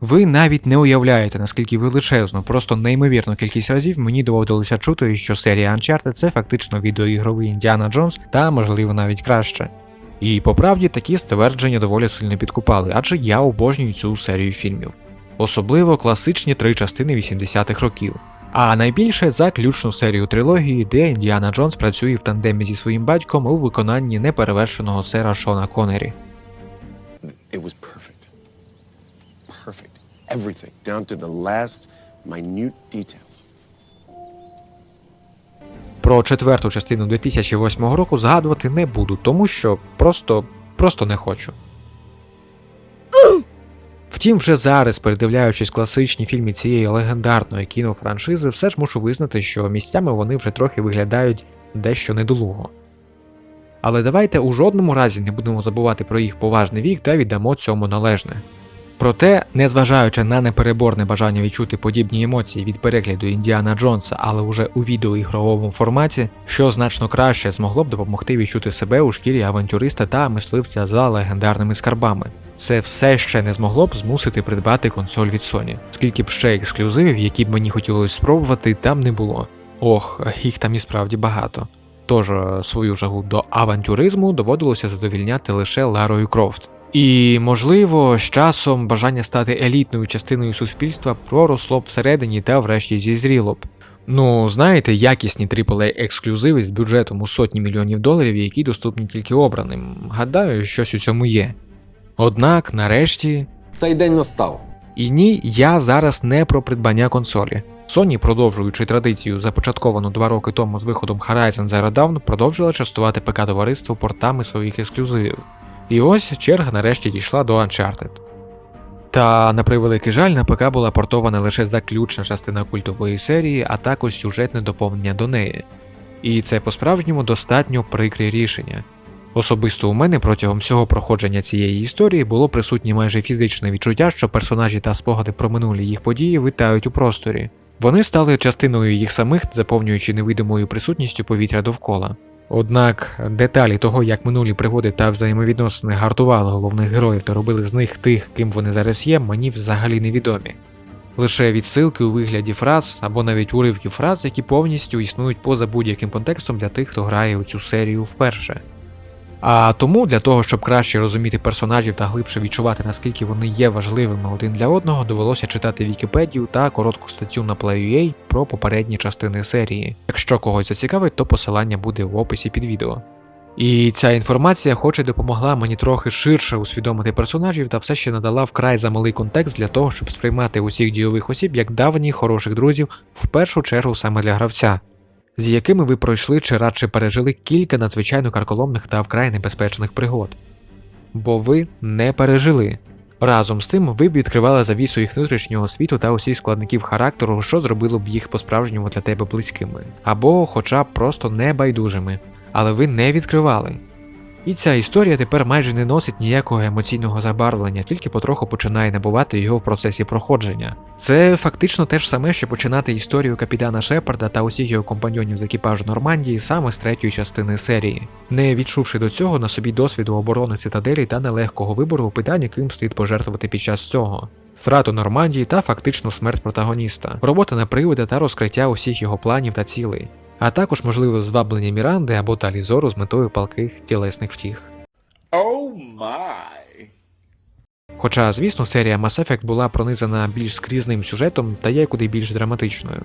Ви навіть не уявляєте, наскільки величезну, просто неймовірну кількість разів мені доводилося чути, що серія Uncharted це фактично відеоігровий Індіана Джонс та, можливо, навіть краще. І по правді такі ствердження доволі сильно підкупали, адже я обожнюю цю серію фільмів, особливо класичні три частини 80-х років. А найбільше заключну серію трилогії, де Індіана Джонс працює в тандемі зі своїм батьком у виконанні неперевершеного сера Шона Коннері. It was. Everything, down to the last minute details. Про четверту частину 2008 року згадувати не буду, тому що просто, просто не хочу. Втім, вже зараз, передивляючись класичні фільми цієї легендарної кінофраншизи, все ж мушу визнати, що місцями вони вже трохи виглядають дещо недолуго. Але давайте у жодному разі не будемо забувати про їх поважний вік та віддамо цьому належне. Проте, незважаючи на непереборне бажання відчути подібні емоції від перегляду Індіана Джонса, але уже у відеоігровому форматі, що значно краще змогло б допомогти відчути себе у шкірі авантюриста та мисливця за легендарними скарбами. Це все ще не змогло б змусити придбати консоль від Sony, скільки б ще ексклюзивів, які б мені хотілося спробувати, там не було. Ох, їх там і справді багато. Тож е, свою жагу до авантюризму доводилося задовільняти лише Ларою Крофт. І, можливо, з часом бажання стати елітною частиною суспільства проросло б всередині та врешті зізріло б. Ну, знаєте, якісні AAA ексклюзиви з бюджетом у сотні мільйонів доларів, які доступні тільки обраним. Гадаю, щось у цьому є. Однак, нарешті, Цей день настав. і ні, я зараз не про придбання консолі. Sony, продовжуючи традицію, започатковану два роки тому з виходом Horizon Zero Dawn, продовжила частувати ПК товариство портами своїх ексклюзивів. І ось черга нарешті дійшла до Uncharted. Та, на превеликий жаль, на ПК була портована лише заключна частина культової серії, а також сюжетне доповнення до неї. І це по-справжньому достатньо прикре рішення. Особисто у мене протягом всього проходження цієї історії було присутнє майже фізичне відчуття, що персонажі та спогади про минулі їх події витають у просторі. Вони стали частиною їх самих, заповнюючи невидимою присутністю повітря довкола. Однак деталі того, як минулі пригоди та взаємовідносини гартували головних героїв та робили з них тих, ким вони зараз є, мені взагалі невідомі. Лише відсилки у вигляді фраз або навіть уривків фраз, які повністю існують поза будь-яким контекстом для тих, хто грає у цю серію вперше. А тому для того, щоб краще розуміти персонажів та глибше відчувати, наскільки вони є важливими один для одного, довелося читати Вікіпедію та коротку статтю на Play.ua про попередні частини серії. Якщо когось зацікавить, то посилання буде в описі під відео. І ця інформація хоч і допомогла мені трохи ширше усвідомити персонажів та все ще надала вкрай замалий контекст для того, щоб сприймати усіх дійових осіб як давніх хороших друзів, в першу чергу саме для гравця з якими ви пройшли чи радше пережили кілька надзвичайно карколомних та вкрай небезпечних пригод. Бо ви не пережили. Разом з тим, ви б відкривали завісу їх внутрішнього світу та усіх складників характеру, що зробило б їх по-справжньому для тебе близькими, або хоча б просто небайдужими, але ви не відкривали. І ця історія тепер майже не носить ніякого емоційного забарвлення, тільки потроху починає набувати його в процесі проходження. Це фактично те ж саме, що починати історію капітана Шепарда та усіх його компаньонів з екіпажу Нормандії саме з третьої частини серії, не відчувши до цього на собі досвіду оборони цитаделі та нелегкого вибору у питанні, ким слід пожертвувати під час цього. Втрату Нормандії та фактичну смерть протагоніста, робота на привида та розкриття усіх його планів та цілей, а також можливе зваблення Міранди або Талізору з метою палких тілесних втіх. Oh my. Хоча, звісно, серія Mass Effect була пронизана більш скрізним сюжетом та є куди більш драматичною.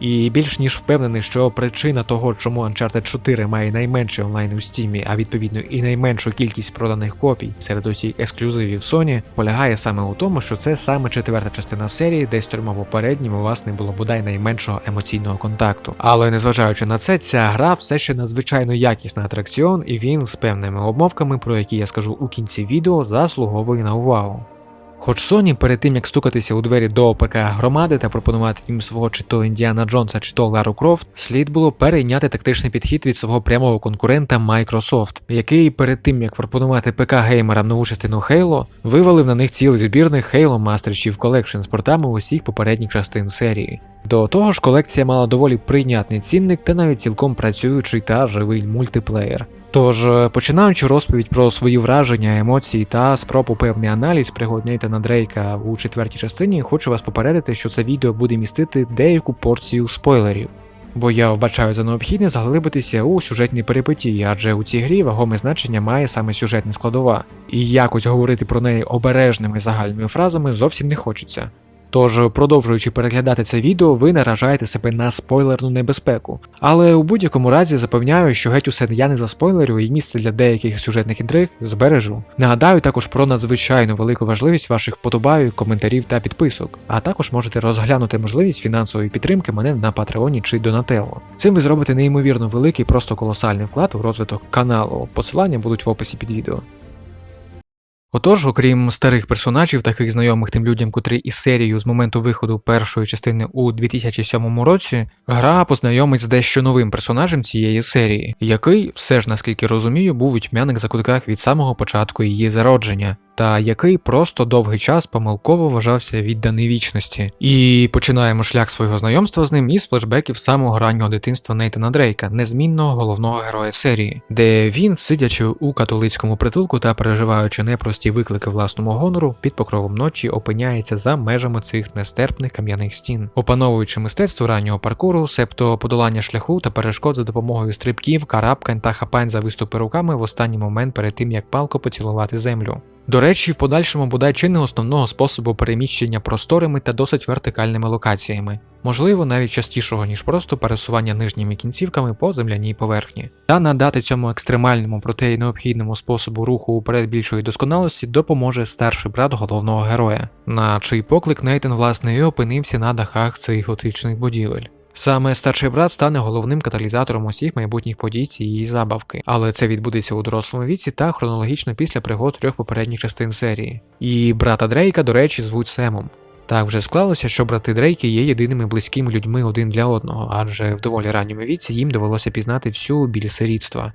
І більш ніж впевнений, що причина того, чому Uncharted 4 має найменший онлайн у Steam, а відповідно і найменшу кількість проданих копій серед усіх ексклюзивів Sony, полягає саме у тому, що це саме четверта частина серії, де з трьома попередніми у вас не було бодай найменшого емоційного контакту. Але незважаючи на це, ця гра все ще надзвичайно якісний атракціон, і він з певними обмовками, про які я скажу у кінці відео, заслуговує на увагу. Хоч Sony перед тим як стукатися у двері до ОПК громади та пропонувати їм свого чи то Індіана Джонса, чи то Лару Крофт, слід було перейняти тактичний підхід від свого прямого конкурента Microsoft, який перед тим як пропонувати ПК геймерам нову частину Halo, вивалив на них цілий збірних Halo Master Chief Collection з портами усіх попередніх частин серії. До того ж, колекція мала доволі прийнятний цінник та навіть цілком працюючий та живий мультиплеєр. Тож, е, починаючи розповідь про свої враження, емоції та спробу певний аналіз пригод Нейтана Дрейка у четвертій частині, хочу вас попередити, що це відео буде містити деяку порцію спойлерів. Бо я вбачаю за необхідне заглибитися у сюжетні перипетії, адже у цій грі вагоме значення має саме сюжетна складова, і якось говорити про неї обережними загальними фразами зовсім не хочеться. Тож, продовжуючи переглядати це відео, ви наражаєте себе на спойлерну небезпеку. Але у будь-якому разі запевняю, що геть усе я не заспойлерю і місце для деяких сюжетних інтриг збережу. Нагадаю також про надзвичайно велику важливість ваших вподобайок, коментарів та підписок, а також можете розглянути можливість фінансової підтримки мене на Патреоні чи Донателло. Цим ви зробите неймовірно великий, просто колосальний вклад у розвиток каналу. Посилання будуть в описі під відео. Отож, окрім старих персонажів, таких знайомих тим людям, котрі із серією з моменту виходу першої частини у 2007 році, гра познайомить з дещо новим персонажем цієї серії, який, все ж наскільки розумію, був у тьмяних закутках від самого початку її зародження. Та який просто довгий час помилково вважався відданий вічності. І починаємо шлях свого знайомства з ним із флешбеків самого раннього дитинства Нейтана Дрейка, незмінного головного героя серії, де він, сидячи у католицькому притулку та переживаючи непрості виклики власному гонору, під покровом ночі опиняється за межами цих нестерпних кам'яних стін, опановуючи мистецтво раннього паркуру, себто подолання шляху та перешкод за допомогою стрибків, карабкань та хапань за виступи руками в останній момент перед тим як палко поцілувати землю. До речі, в подальшому бодай чи не основного способу переміщення просторими та досить вертикальними локаціями, можливо, навіть частішого, ніж просто пересування нижніми кінцівками по земляній поверхні. Та надати цьому екстремальному, проте й необхідному способу руху уперед більшої досконалості допоможе старший брат головного героя, на чий поклик Нейтан власне і опинився на дахах цих готичних будівель. Саме старший брат стане головним каталізатором усіх майбутніх подій цієї забавки, але це відбудеться у дорослому віці та хронологічно після пригод трьох попередніх частин серії. І брата Дрейка, до речі, звуть Семом. Так вже склалося, що брати Дрейки є єдиними близькими людьми один для одного, адже в доволі ранньому віці їм довелося пізнати всю біль сирітства.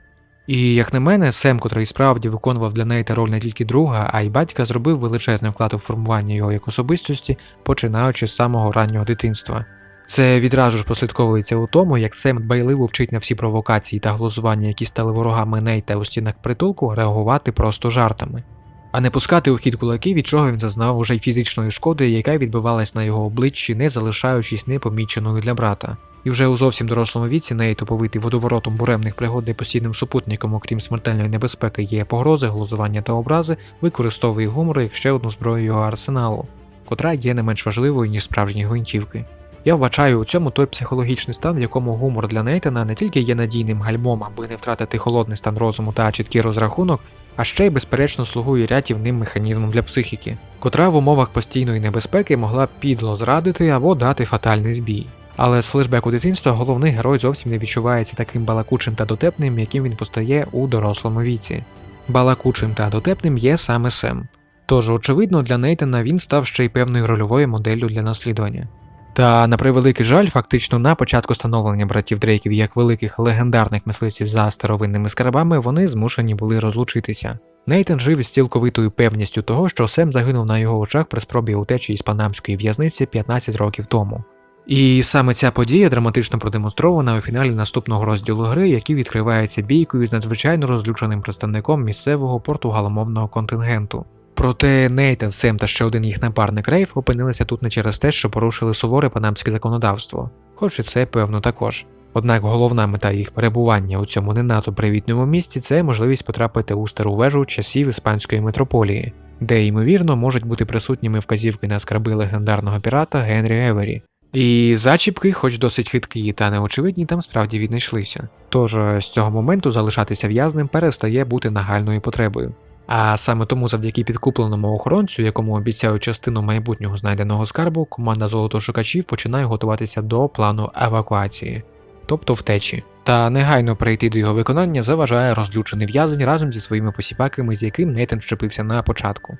І як на мене, Сем, котрий справді виконував для Нейта роль не тільки друга, а й батька, зробив величезний вклад у формування його як особистості, починаючи з самого раннього дитинства. Це відразу ж прослідковується у тому, як Сем дбайливо вчить на всі провокації та глузування, які стали ворогами Нейта у стінах притулку, реагувати просто жартами, а не пускати у хід кулаки, від чого він зазнав уже й фізичної шкоди, яка відбивалась на його обличчі, не залишаючись непоміченою для брата. І вже у зовсім дорослому віці Нейт оповитий водоворотом буремних пригод, де постійним супутником, окрім смертельної небезпеки, є погрози, глузування та образи, використовує гумор як ще одну зброю його арсеналу, котра є не менш важливою, ніж справжні гвинтівки. Я вбачаю у цьому той психологічний стан, в якому гумор для Нейтана не тільки є надійним гальмом, аби не втратити холодний стан розуму та чіткий розрахунок, а ще й безперечно слугує рятівним механізмом для психіки, котра в умовах постійної небезпеки могла підло зрадити або дати фатальний збій. Але з флешбеку дитинства головний герой зовсім не відчувається таким балакучим та дотепним, яким він постає у дорослому віці. Балакучим та дотепним є саме Сем. Тож, очевидно, для Нейтана він став ще й певною рольовою моделлю для наслідування. Та на превеликий жаль, фактично на початку становлення братів Дрейків як великих легендарних мисливців за старовинними скарбами вони змушені були розлучитися. Нейтан жив із цілковитою певністю того, що Сем загинув на його очах при спробі утечі із панамської в'язниці 15 років тому. І саме ця подія драматично продемонстрована у фіналі наступного розділу гри, який відкривається бійкою з надзвичайно розлюченим представником місцевого португаломовного контингенту. Проте Нейтан, Сем та ще один їх напарник Рейф опинилися тут не через те, що порушили суворе панамське законодавство, хоч і це певно також. Однак головна мета їх перебування у цьому не надто привітному місці це можливість потрапити у стару вежу часів іспанської метрополії, де ймовірно можуть бути присутніми вказівки на скарби легендарного пірата Генрі Евері. І зачіпки, хоч досить хиткі та неочевидні, там справді віднайшлися. Тож з цього моменту залишатися в'язним перестає бути нагальною потребою. А саме тому, завдяки підкупленому охоронцю, якому обіцяють частину майбутнього знайденого скарбу, команда золотошукачів починає готуватися до плану евакуації, тобто втечі. Та негайно перейти до його виконання заважає розлючений в'язень разом зі своїми посіпаками, з яким Нейтан щепився на початку.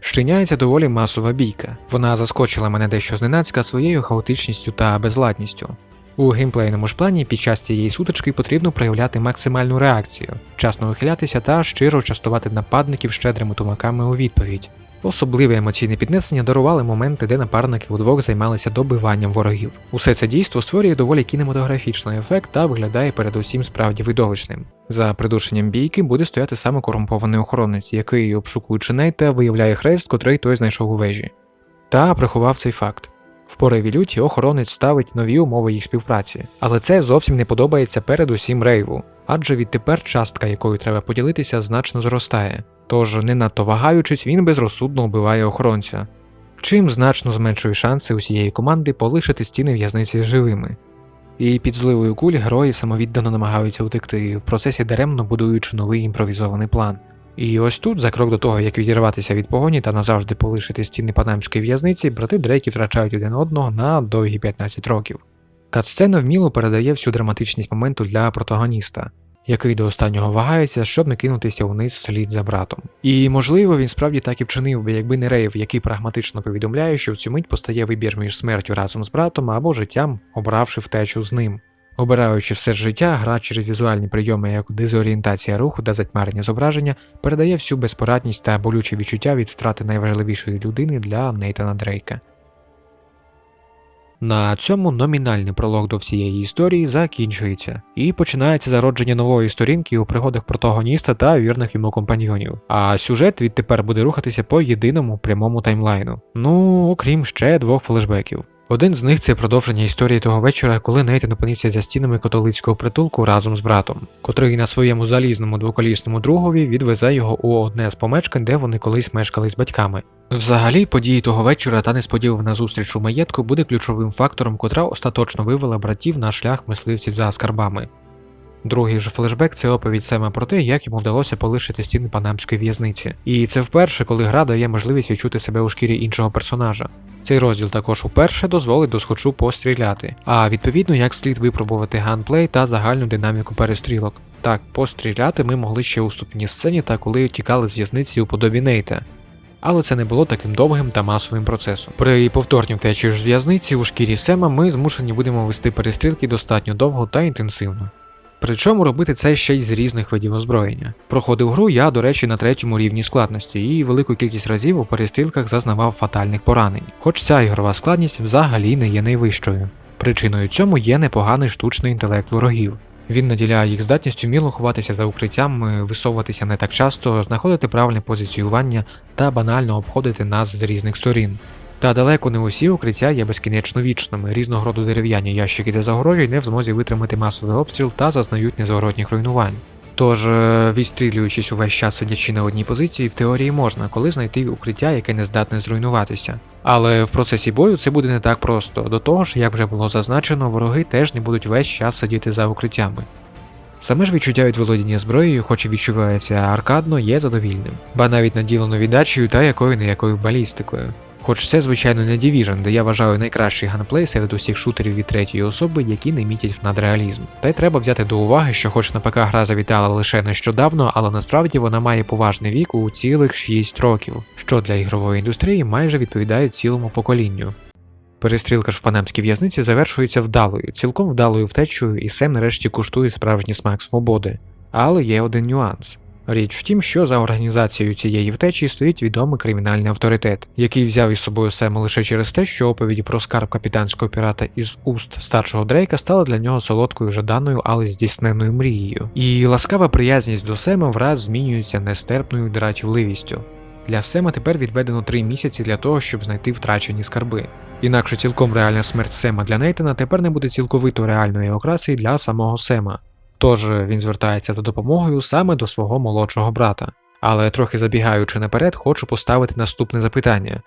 Щиняється доволі масова бійка. Вона заскочила мене дещо зненацька своєю хаотичністю та безладністю. У геймплейному ж плані під час цієї сутички потрібно проявляти максимальну реакцію, вчасно ухилятися та щиро частувати нападників щедрими тумаками у відповідь. Особливе емоційне піднесення дарували моменти, де напарники удвох займалися добиванням ворогів. Усе це дійство створює доволі кінематографічний ефект та виглядає передусім справді видовищним. За придушенням бійки буде стояти саме корумпований охоронець, який, обшукуючи Нейта, виявляє хрест, котрий той знайшов у вежі. Та приховав цей факт. В пориві люті охоронець ставить нові умови їх співпраці, але це зовсім не подобається передусім Рейву, адже відтепер частка, якою треба поділитися, значно зростає. Тож, не надто вагаючись, він безрозсудно вбиває охоронця, чим значно зменшує шанси усієї команди полишити стіни в'язниці живими. І під зливою куль герої самовіддано намагаються утекти, в процесі даремно будуючи новий імпровізований план. І ось тут, за крок до того, як відірватися від погоні та назавжди полишити стіни панамської в'язниці, брати Дрейки втрачають один одного на довгі 15 років. Катсцена вміло передає всю драматичність моменту для протагоніста, який до останнього вагається, щоб не кинутися вниз вслід за братом. І можливо він справді так і вчинив би, якби не Рейв, який прагматично повідомляє, що в цю мить постає вибір між смертю разом з братом або життям, обравши втечу з ним. Обираючи все життя, гра через візуальні прийоми, як дезорієнтація руху та затьмарення зображення, передає всю безпорадність та болюче відчуття від втрати найважливішої людини для Нейтана Дрейка. На цьому номінальний пролог до всієї історії закінчується, і починається зародження нової сторінки у пригодах протагоніста та вірних йому компаньйонів. А сюжет відтепер буде рухатися по єдиному прямому таймлайну. Ну, окрім ще двох флешбеків. Один з них це продовження історії того вечора, коли Нейтан опинився за стінами католицького притулку разом з братом, котрий на своєму залізному двоколісному другові відвезе його у одне з помешкань, де вони колись мешкали з батьками. Взагалі, події того вечора та несподівана зустріч у маєтку буде ключовим фактором, котра остаточно вивела братів на шлях мисливців за скарбами. Другий же флешбек це оповідь Сема про те, як йому вдалося полишити стіни панамської в'язниці. І це вперше, коли гра дає можливість відчути себе у шкірі іншого персонажа. Цей розділ також уперше дозволить досхочу постріляти, а відповідно як слід випробувати ганплей та загальну динаміку перестрілок. Так, постріляти ми могли ще у ступній сцені та коли тікали з в'язниці у подобі Нейта. Але це не було таким довгим та масовим процесом. При повторній втечі ж в'язниці у шкірі Сема ми змушені будемо вести перестрілки достатньо довго та інтенсивно. Причому робити це ще й з різних видів озброєння. Проходив гру я, до речі, на третьому рівні складності, і велику кількість разів у перестрілках зазнавав фатальних поранень. Хоч ця ігрова складність взагалі не є найвищою. Причиною цьому є непоганий штучний інтелект ворогів. Він наділяє їх здатністю вміло ховатися за укриттям, висовуватися не так часто, знаходити правильне позиціювання та банально обходити нас з різних сторін. Та далеко не усі укриття є безкінечно вічними, різного роду дерев'яні ящики для загорожі не в змозі витримати масовий обстріл та зазнають незворотніх руйнувань. Тож, е, відстрілюючись увесь час сидячи на одній позиції, в теорії можна, коли знайти укриття, яке не здатне зруйнуватися. Але в процесі бою це буде не так просто. До того ж, як вже було зазначено, вороги теж не будуть весь час сидіти за укриттями. Саме ж відчуття від володіння зброєю, хоч і відчувається аркадно, є задовільним, ба навіть наділено віддачею та якою не якою балістикою. Хоч це, звичайно, не Division, де я вважаю найкращий ганплей серед усіх шутерів від третьої особи, які не мітять в надреалізм. Та й треба взяти до уваги, що хоч на ПК гра завітала лише нещодавно, але насправді вона має поважний вік у цілих 6 років, що для ігрової індустрії майже відповідає цілому поколінню. Перестрілка ж в панамській в'язниці завершується вдалою, цілком вдалою втечею, і Сем нарешті куштує справжній смак свободи. Але є один нюанс. Річ в тім, що за організацією цієї втечі стоїть відомий кримінальний авторитет, який взяв із собою Сема лише через те, що оповіді про скарб капітанського пірата із уст старшого Дрейка стали для нього солодкою жаданою, але здійсненою мрією. І ласкава приязність до Сема враз змінюється нестерпною дратівливістю. Для Сема тепер відведено три місяці для того, щоб знайти втрачені скарби. Інакше цілком реальна смерть Сема для Нейтана тепер не буде цілковито реальної окрасії для самого Сема. Тож він звертається за допомогою саме до свого молодшого брата. Але трохи забігаючи наперед, хочу поставити наступне запитання.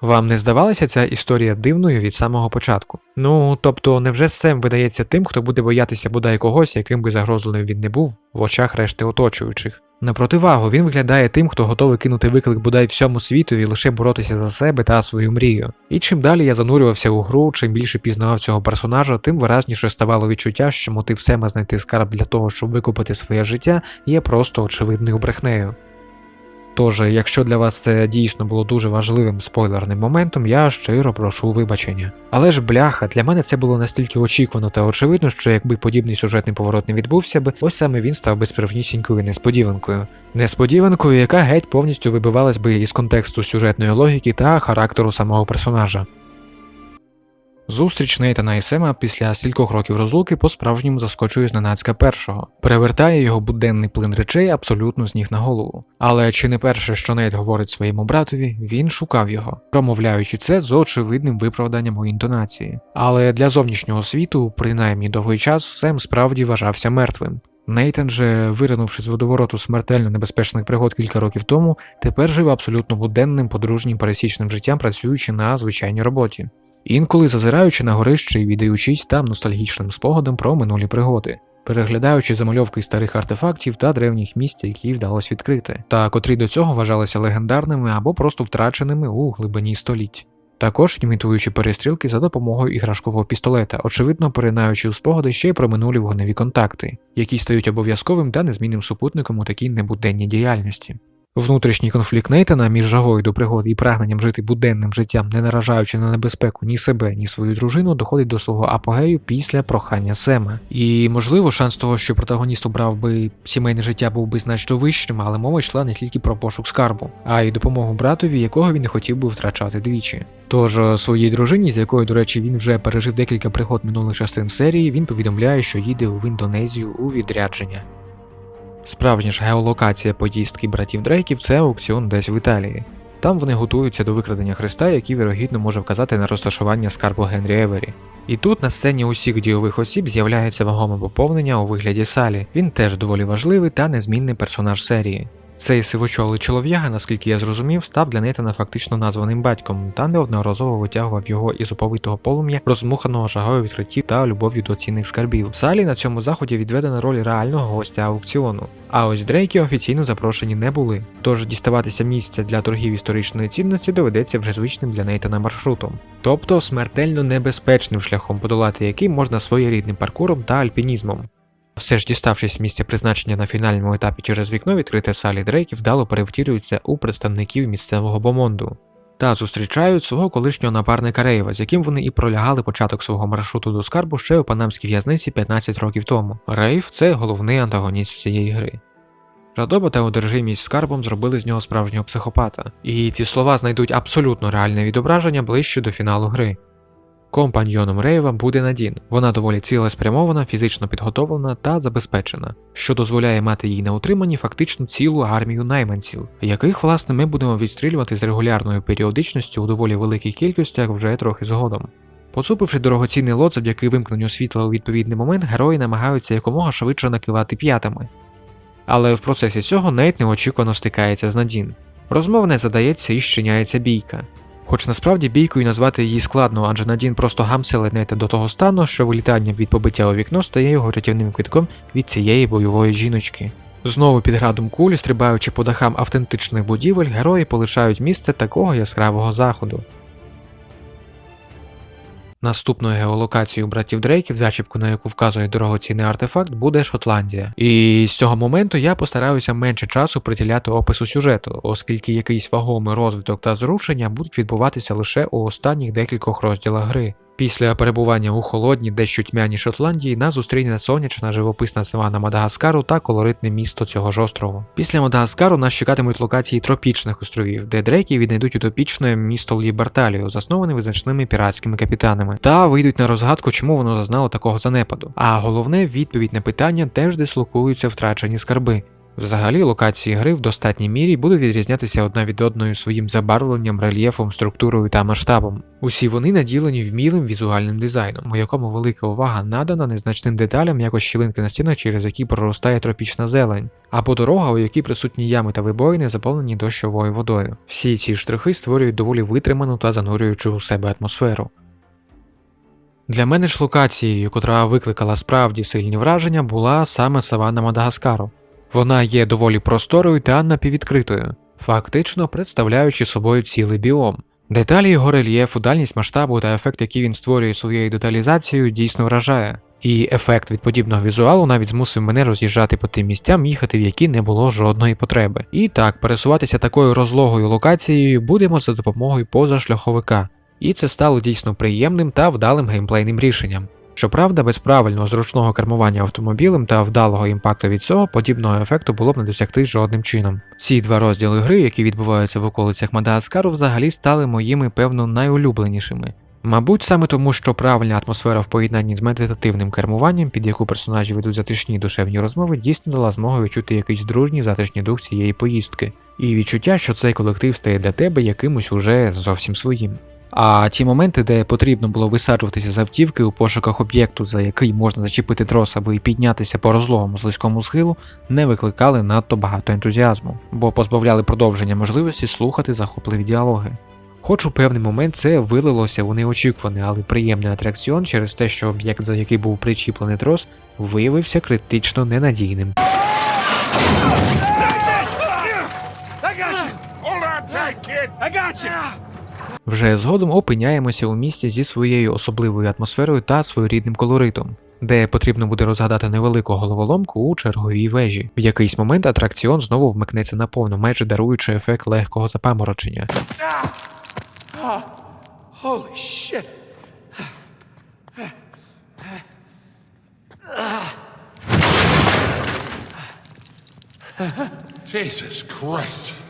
Вам не здавалася ця історія дивною від самого початку? Ну, тобто, невже Сем видається тим, хто буде боятися бодай когось, яким би загрозливим він не був в очах решти оточуючих? На противагу, він виглядає тим, хто готовий кинути виклик бодай всьому світу і лише боротися за себе та свою мрію. І чим далі я занурювався у гру, чим більше пізнавав цього персонажа, тим виразніше ставало відчуття, що мотив Сема знайти скарб для того, щоб викупити своє життя, є просто очевидною брехнею. Тож, якщо для вас це дійсно було дуже важливим спойлерним моментом, я щиро прошу вибачення. Але ж бляха, для мене це було настільки очікувано та очевидно, що якби подібний сюжетний поворот не відбувся би, ось саме він став би справнісінькою несподіванкою. Несподіванкою, яка геть повністю вибивалась би із контексту сюжетної логіки та характеру самого персонажа. Зустріч Нейтана і Сема після стількох років розлуки по-справжньому заскочує зненацька першого, перевертає його буденний плин речей абсолютно з ніг на голову. Але чи не перше, що Нейт говорить своєму братові, він шукав його, промовляючи це з очевидним виправданням у інтонації. Але для зовнішнього світу, принаймні довгий час, Сем справді вважався мертвим. Нейтан же, виринувши з водовороту смертельно небезпечних пригод кілька років тому, тепер жив абсолютно буденним подружнім пересічним життям, працюючи на звичайній роботі. Інколи зазираючи на горище і віддаючись там ностальгічним спогадам про минулі пригоди, переглядаючи замальовки старих артефактів та древніх місць, які вдалося відкрити, та котрі до цього вважалися легендарними або просто втраченими у глибині століть. Також імітуючи перестрілки за допомогою іграшкового пістолета, очевидно перенаючи у спогади ще й про минулі вогневі контакти, які стають обов'язковим та незмінним супутником у такій небуденній діяльності. Внутрішній конфлікт Нейтана між жагою до пригод і прагненням жити буденним життям, не наражаючи на небезпеку ні себе, ні свою дружину, доходить до свого апогею після прохання Сема. І можливо, шанс того, що протагоніст обрав би сімейне життя, був би значно вищим, але мова йшла не тільки про пошук скарбу, а й допомогу братові, якого він не хотів би втрачати двічі. Тож е, своїй дружині, з якою, до речі, він вже пережив декілька пригод минулих частин серії, він повідомляє, що їде в Індонезію у відрядження. Справжня ж геолокація поїздки братів Дрейків це аукціон десь в Італії. Там вони готуються до викрадення Христа, який вірогідно може вказати на розташування скарбу Генрі Евері. І тут на сцені усіх дійових осіб з'являється вагоме поповнення у вигляді Салі. Він теж доволі важливий та незмінний персонаж серії. Цей сивочолий чолов'яга, наскільки я зрозумів, став для Нейтана фактично названим батьком та неодноразово витягував його із оповитого полум'я, розмуханого жагою відкриттів та любов'ю до цінних скарбів. Салі на цьому заході відведена роль реального гостя аукціону. А ось Дрейки офіційно запрошені не були. Тож діставатися місця для торгів історичної цінності доведеться вже звичним для Нейтана маршрутом. Тобто смертельно небезпечним шляхом подолати який можна своєрідним паркуром та альпінізмом. Все ж діставшись місця призначення на фінальному етапі через вікно, відкрите Салі Дрейки вдало перевтілюються у представників місцевого бомонду та зустрічають свого колишнього напарника Рейва, з яким вони і пролягали початок свого маршруту до скарбу ще у панамській в'язниці 15 років тому. Рейв це головний антагоніст цієї гри. Жадоба та одержимість скарбом зробили з нього справжнього психопата, і ці слова знайдуть абсолютно реальне відображення ближче до фіналу гри. Компаньйоном Рейва буде Надін. Вона доволі цілеспрямована, фізично підготовлена та забезпечена, що дозволяє мати їй на утриманні фактично цілу армію найманців, яких, власне, ми будемо відстрілювати з регулярною періодичністю у доволі великих кількостях вже трохи згодом. Поцупивши дорогоцінний лот завдяки вимкненню світла у відповідний момент, герої намагаються якомога швидше накивати п'ятами. Але в процесі цього Нейт неочікувано стикається з Надін. Розмова не задається і щиняється бійка. Хоч насправді бійкою назвати її складно, адже Надін просто гамсили Нейта до того стану, що вилітання від побиття у вікно стає його рятівним квитком від цієї бойової жіночки. Знову під градом кулі, стрибаючи по дахам автентичних будівель, герої полишають місце такого яскравого заходу. Наступною геолокацією братів Дрейків, зачіпку на яку вказує дорогоцінний артефакт, буде Шотландія. І з цього моменту я постараюся менше часу приділяти опису сюжету, оскільки якийсь вагомий розвиток та зрушення будуть відбуватися лише у останніх декількох розділах гри. Після перебування у холодній, дещо тьмяній Шотландії нас зустріне сонячна живописна савана Мадагаскару та колоритне місто цього ж острову. Після Мадагаскару нас чекатимуть локації тропічних островів, де дрейки віднайдуть утопічне місто Ліберталію, засноване визначними піратськими капітанами, та вийдуть на розгадку, чому воно зазнало такого занепаду. А головне, відповідь на питання теж дислокуються втрачені скарби. Взагалі, локації гри в достатній мірі будуть відрізнятися одна від одної своїм забарвленням, рельєфом, структурою та масштабом. Усі вони наділені вмілим візуальним дизайном, у якому велика увага надана незначним деталям, як ось щілинки на стінах, через які проростає тропічна зелень, або дорога, у якій присутні ями та вибоїни, заповнені дощовою водою. Всі ці штрихи створюють доволі витриману та занурюючу у себе атмосферу. Для мене ж локацією, котра викликала справді сильні враження, була саме саванна Мадагаскару. Вона є доволі просторою та напіввідкритою, фактично представляючи собою цілий біом. Деталі його рельєфу, дальність масштабу та ефект, який він створює своєю деталізацією, дійсно вражає. І ефект від подібного візуалу навіть змусив мене роз'їжджати по тим місцям, їхати в які не було жодної потреби. І так, пересуватися такою розлогою локацією будемо за допомогою позашляховика. І це стало дійсно приємним та вдалим геймплейним рішенням. Щоправда, без правильного зручного кермування автомобілем та вдалого імпакту від цього подібного ефекту було б не досягти жодним чином. Ці два розділи гри, які відбуваються в околицях Мадагаскару, взагалі стали моїми, певно, найулюбленішими. Мабуть, саме тому, що правильна атмосфера в поєднанні з медитативним кермуванням, під яку персонажі ведуть затишні душевні розмови, дійсно дала змогу відчути якийсь дружній затишній дух цієї поїздки, і відчуття, що цей колектив стає для тебе якимось уже зовсім своїм. А ті моменти, де потрібно було висаджуватися з автівки у пошуках об'єкту, за який можна зачепити трос, аби піднятися по розлогому слизькому схилу, не викликали надто багато ентузіазму, бо позбавляли продовження можливості слухати захопливі діалоги. Хоч у певний момент це вилилося у неочікуваний, але приємний атракціон через те, що об'єкт, за який був причіплений трос, виявився критично ненадійним. Hold on tight, kid. I got you. Вже згодом опиняємося у місті зі своєю особливою атмосферою та своєрідним колоритом, де потрібно буде розгадати невелику головоломку у черговій вежі. В якийсь момент атракціон знову вмикнеться наповну, майже даруючи ефект легкого запаморочення. Jesus Christ.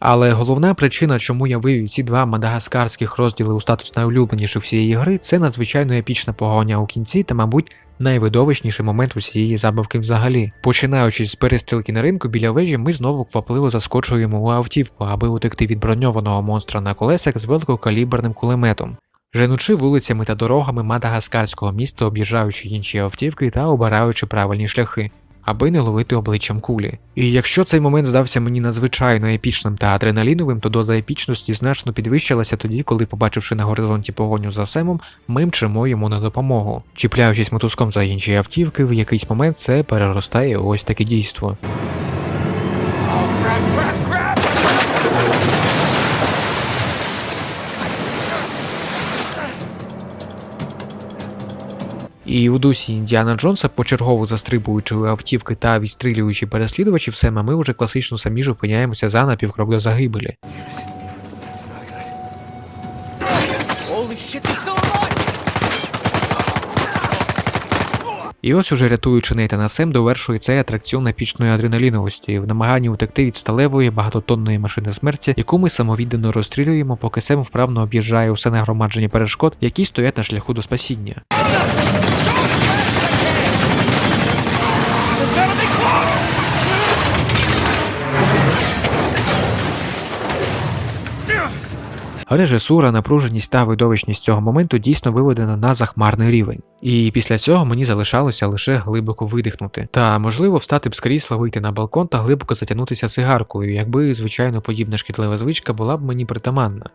Але головна причина, чому я вивів ці два мадагаскарських розділи у статус найулюбленіших всієї гри, це надзвичайно епічна погоня у кінці та, мабуть, найвидовищніший момент усієї забавки взагалі. Починаючи з перестрілки на ринку біля вежі, ми знову квапливо заскочуємо у автівку, аби утекти від броньованого монстра на колесах з великокаліберним кулеметом. Женучи вулицями та дорогами мадагаскарського міста, об'їжджаючи інші автівки та обираючи правильні шляхи, аби не ловити обличчям кулі. І якщо цей момент здався мені надзвичайно епічним та адреналіновим, то доза епічності значно підвищилася тоді, коли, побачивши на горизонті погоню за Семом, ми мчимо йому на допомогу. Чіпляючись мотузком за інші автівки, в якийсь момент це переростає ось таке дійство. І у дусі Індіана Джонса, почергово застрибуючи у автівки та відстрілюючи переслідувачів Сема, ми вже класично самі ж опиняємося за напівкрок до загибелі. І ось уже рятуючи Нейтана Сем, довершує цей атракціон епічної адреналіновості в намаганні утекти від сталевої багатотонної машини смерті, яку ми самовіддано розстрілюємо, поки Сем вправно об'їжджає усе нагромадження перешкод, які стоять на шляху до спасіння. Режисура, напруженість та видовищність цього моменту дійсно виведена на захмарний рівень. І після цього мені залишалося лише глибоко видихнути. Та можливо встати б з крісла, вийти на балкон та глибоко затягнутися цигаркою, якби, звичайно, подібна шкідлива звичка була б мені притаманна.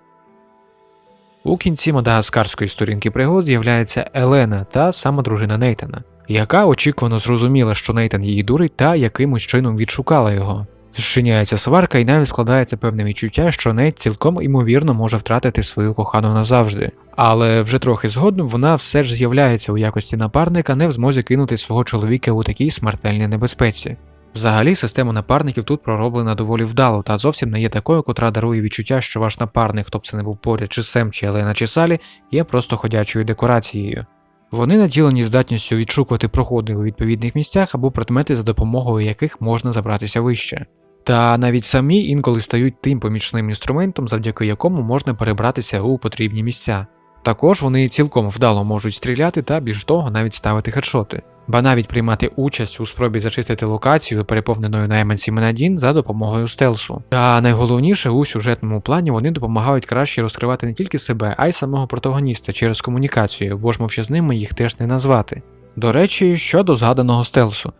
У кінці мадагаскарської сторінки пригод з'являється Елена та сама дружина Нейтана, яка очікувано зрозуміла, що Нейтан її дурить та якимось чином відшукала його. Зчиняється сварка і навіть складається певне відчуття, що Нейт цілком імовірно може втратити свою кохану назавжди. Але вже трохи згодом вона все ж з'являється у якості напарника, не в змозі кинути свого чоловіка у такій смертельній небезпеці. Взагалі, система напарників тут пророблена доволі вдало та зовсім не є такою, котра дарує відчуття, що ваш напарник, хто б це не був поряд, чи Сем, чи Елена, чи Салі, є просто ходячою декорацією. Вони наділені здатністю відшукувати проходи у відповідних місцях або предмети, за допомогою яких можна забратися вище. Та навіть самі інколи стають тим помічним інструментом, завдяки якому можна перебратися у потрібні місця. Також вони цілком вдало можуть стріляти та більш того навіть ставити хедшоти, ба навіть приймати участь у спробі зачистити локацію, переповненою найманцями Надін за допомогою стелсу. Та найголовніше у сюжетному плані вони допомагають краще розкривати не тільки себе, а й самого протагоніста через комунікацію, бо ж мовчазними їх теж не назвати. До речі, щодо згаданого стелсу.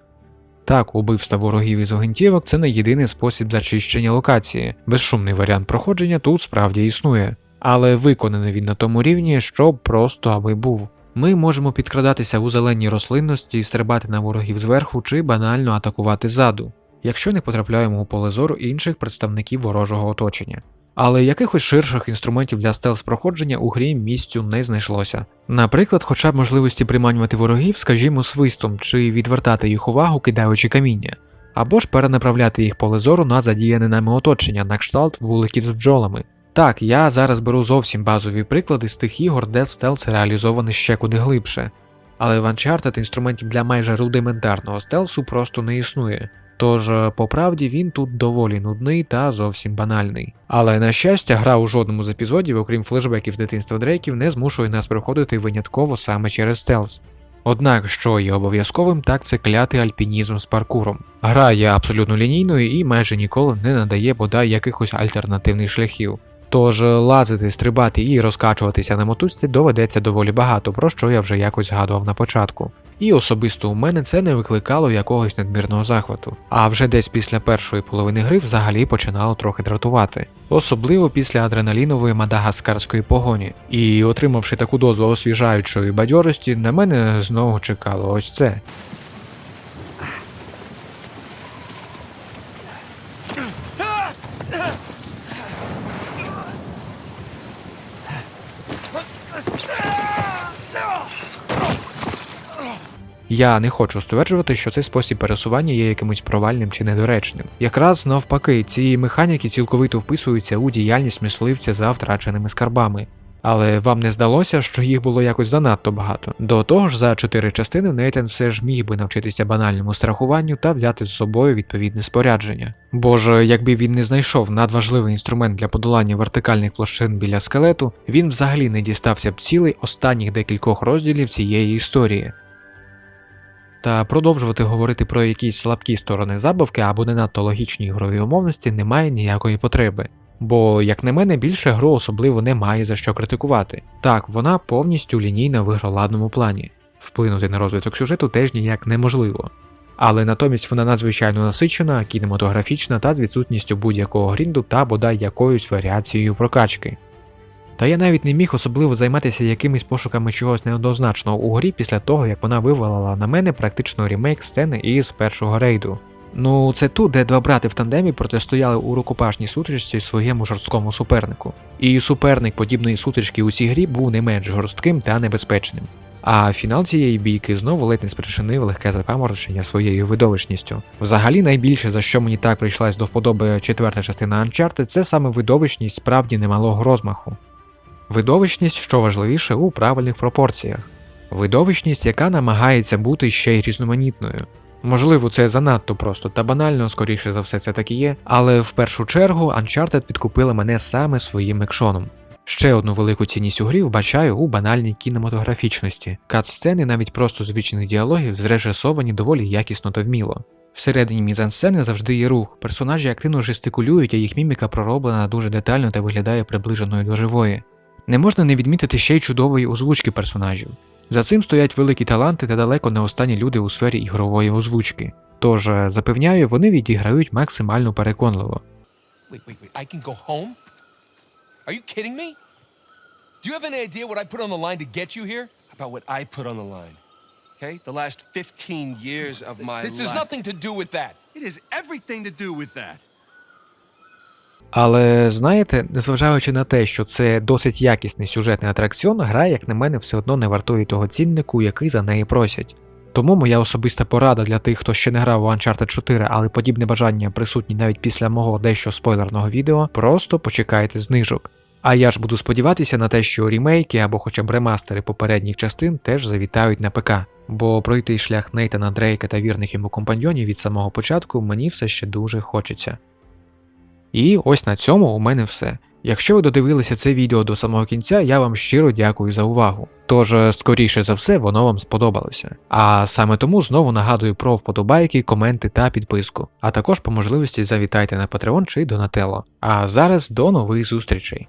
Так, убивство ворогів із огнівок це не єдиний спосіб зачищення локації. Безшумний варіант проходження тут справді існує, але виконаний він на тому рівні, що просто аби був. Ми можемо підкрадатися у зеленій рослинності, стрибати на ворогів зверху чи банально атакувати ззаду, якщо не потрапляємо у поле зору інших представників ворожого оточення. Але якихось ширших інструментів для стелс проходження у грі місцю не знайшлося. Наприклад, хоча б можливості приманювати ворогів, скажімо, свистом чи відвертати їх увагу, кидаючи каміння, або ж перенаправляти їх поле зору на задіяне нами оточення на кшталт вуликів з бджолами. Так, я зараз беру зовсім базові приклади з тих ігор, де стелс реалізований ще куди глибше. Але в Uncharted інструментів для майже рудиментарного стелсу просто не існує. Тож, е, по правді, він тут доволі нудний та зовсім банальний. Але на щастя, гра у жодному з епізодів, окрім флешбеків дитинства Дрейків, не змушує нас проходити винятково саме через стелс. Однак, що є обов'язковим, так це клятий альпінізм з паркуром. Гра є абсолютно лінійною і майже ніколи не надає бодай якихось альтернативних шляхів. Тож е, лазити, стрибати і розкачуватися на мотузці доведеться доволі багато, про що я вже якось згадував на початку. І особисто у мене це не викликало якогось надмірного захвату. А вже десь після першої половини гри взагалі починало трохи дратувати, особливо після адреналінової мадагаскарської погоні. І отримавши таку дозу освіжаючої бадьорості, на мене знову чекало ось це. Я не хочу стверджувати, що цей спосіб пересування є якимось провальним чи недоречним. Якраз навпаки, ці механіки цілковито вписуються у діяльність мисливця за втраченими скарбами. Але вам не здалося, що їх було якось занадто багато. До того ж, за чотири частини Нейтан все ж міг би навчитися банальному страхуванню та взяти з собою відповідне спорядження. Бо ж, якби він не знайшов надважливий інструмент для подолання вертикальних площин біля скелету, він взагалі не дістався б цілей останніх декількох розділів цієї історії. Та продовжувати говорити про якісь слабкі сторони забавки або не надто логічні ігрові умовності немає ніякої потреби. Бо, як на мене, більше гру особливо немає за що критикувати. Так, вона повністю лінійна в ігроладному плані. Вплинути на розвиток сюжету теж ніяк неможливо. Але натомість вона надзвичайно насичена, кінематографічна та з відсутністю будь-якого грінду та бодай якоюсь варіацією прокачки. Та я навіть не міг особливо займатися якимись пошуками чогось неоднозначного у грі після того, як вона вивалила на мене практично ремейк сцени із першого рейду. Ну, це тут, де два брати в тандемі протистояли у рукопашній сутичці своєму жорсткому супернику. І суперник подібної сутички у цій грі був не менш жорстким та небезпечним. А фінал цієї бійки знову ледь не спричинив легке запаморочення своєю видовищністю. Взагалі, найбільше за що мені так прийшлась до вподоби четверта частина Uncharted, це саме видовищність справді немалого розмаху. Видовищність, що важливіше, у правильних пропорціях. Видовищність, яка намагається бути ще й різноманітною. Можливо, це занадто просто та банально, скоріше за все, це так і є, але в першу чергу Uncharted підкупила мене саме своїм екшоном. Ще одну велику цінність у грі вбачаю у банальній кінематографічності. Кат-сцени навіть просто звичних діалогів зрежисовані доволі якісно та вміло. Всередині мізансцени завжди є рух, персонажі активно жестикулюють, а їх міміка пророблена дуже детально та виглядає приближеною до живої. Не можна не відмітити ще й чудової озвучки персонажів. За цим стоять великі таланти та далеко не останні люди у сфері ігрової озвучки. Тож, е, запевняю, вони відіграють максимально переконливо. Okay? The last 15 years of my This life. has nothing to do with that. It has everything to do with that. Але знаєте, незважаючи на те, що це досить якісний сюжетний атракціон, гра, як на мене, все одно не вартує того ціннику, який за неї просять. Тому моя особиста порада для тих, хто ще не грав у Uncharted 4, але подібне бажання присутні навіть після мого дещо спойлерного відео, просто почекайте знижок. А я ж буду сподіватися на те, що рімейки або хоча б ремастери попередніх частин теж завітають на ПК, бо пройти шлях Нейтана Дрейка та вірних йому компаньйонів від самого початку мені все ще дуже хочеться. І ось на цьому у мене все. Якщо ви додивилися це відео до самого кінця, я вам щиро дякую за увагу. Тож, е, скоріше за все, воно вам сподобалося. А саме тому знову нагадую про вподобайки, коменти та підписку. А також по можливості завітайте на Patreon чи Donatello. А зараз до нових зустрічей!